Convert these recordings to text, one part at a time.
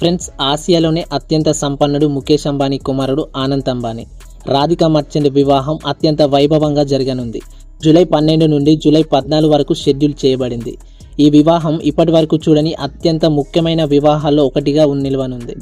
Friends ఆసియాలోనే అత్యంత సంపన్నుడు ముఖేష్ అంబానీ కుమారుడు ఆనంద్ అంబానీ. రాధిక మర్చెంట్ వివాహం అత్యంత వైభవంగా జరగనుంది. జూలై పన్నెండు నుండి జూలై పద్నాలుగు వరకు షెడ్యూల్ చేయబడింది. ఈ వివాహం ఇప్పటి వరకు చూడని అత్యంత ముఖ్యమైన వివాహాల్లో ఒకటిగా నిలవనుంది.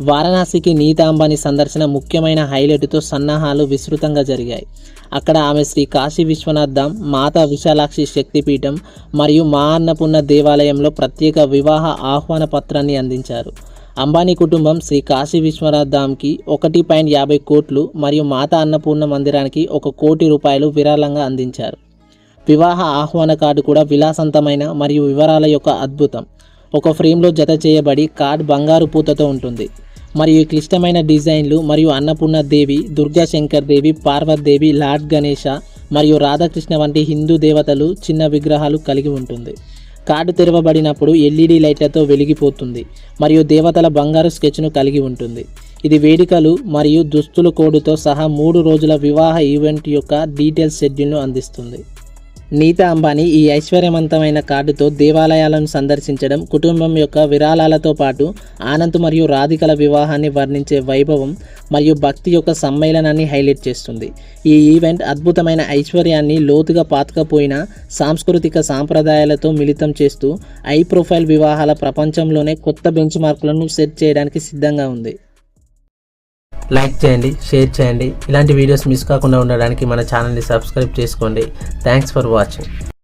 వారణాసికి నీతా అంబానీ సందర్శన ముఖ్యమైన హైలైట్తో సన్నాహాలు విస్తృతంగా జరిగాయి. అక్కడ ఆమె శ్రీ కాశీ విశ్వనాథ్ ధామ్ మాతా విశాలాక్షి శక్తిపీఠం మరియు మా అన్నపూర్ణ దేవాలయంలో ప్రత్యేక వివాహ ఆహ్వాన పత్రాన్ని అందించారు. అంబానీ కుటుంబం శ్రీ కాశీ విశ్వనాథ్ ధామ్కి ఒకటి పాయింట్ యాభై కోట్లు మరియు మాతా అన్నపూర్ణ మందిరానికి ఒక కోటి రూపాయలు విరాళంగా అందించారు. వివాహ ఆహ్వాన కార్డు కూడా విలాసవంతమైన మరియు వివరాల యొక్క అద్భుతం. ఒక ఫ్రేమ్లో జత చేయబడి కార్డ్ బంగారు పూతతో ఉంటుంది. మరియు క్లిష్టమైన డిజైన్లు మరియు అన్నపూర్ణ దేవి దుర్గా శంకర్ దేవి పార్వతీదేవి లార్డ్ గణేష మరియు రాధాకృష్ణ వంటి హిందూ దేవతలు చిన్న విగ్రహాలు కలిగి ఉంటుంది. కార్డు తెరవబడినప్పుడు ఎల్ఈడి లైట్లతో వెలిగిపోతుంది మరియు దేవతల బంగారు స్కెచ్ను కలిగి ఉంటుంది. ఇది వేడుకలు మరియు దుస్తుల కోడుతో సహా మూడు రోజుల వివాహ ఈవెంట్ యొక్క డీటెయిల్స్ షెడ్యూల్ను అందిస్తుంది. నీతా అంబానీ ఈ ఐశ్వర్యవంతమైన కార్డుతో దేవాలయాలను సందర్శించడం కుటుంబం యొక్క విరాళాలతో పాటు ఆనంద్ మరియు రాధికల వివాహాన్ని వర్ణించే వైభవం మరియు భక్తి యొక్క సమ్మేళనాన్ని హైలైట్ చేస్తుంది. ఈ ఈవెంట్ అద్భుతమైన ఐశ్వర్యాన్ని లోతుగా పాతకపోయిన సాంస్కృతిక సాంప్రదాయాలతో మిళితం చేస్తూ ఐ ప్రొఫైల్ వివాహాల ప్రపంచంలోనే కొత్త బెంచ్ మార్కులను సెట్ చేయడానికి సిద్ధంగా ఉంది. లైక్ చేయండి షేర్ చేయండి. ఇలాంటి వీడియోస్ మిస్ కాకుండా ఉండడానికి మన ఛానల్ని సబ్స్క్రైబ్ చేసుకోండి. Thanks for watching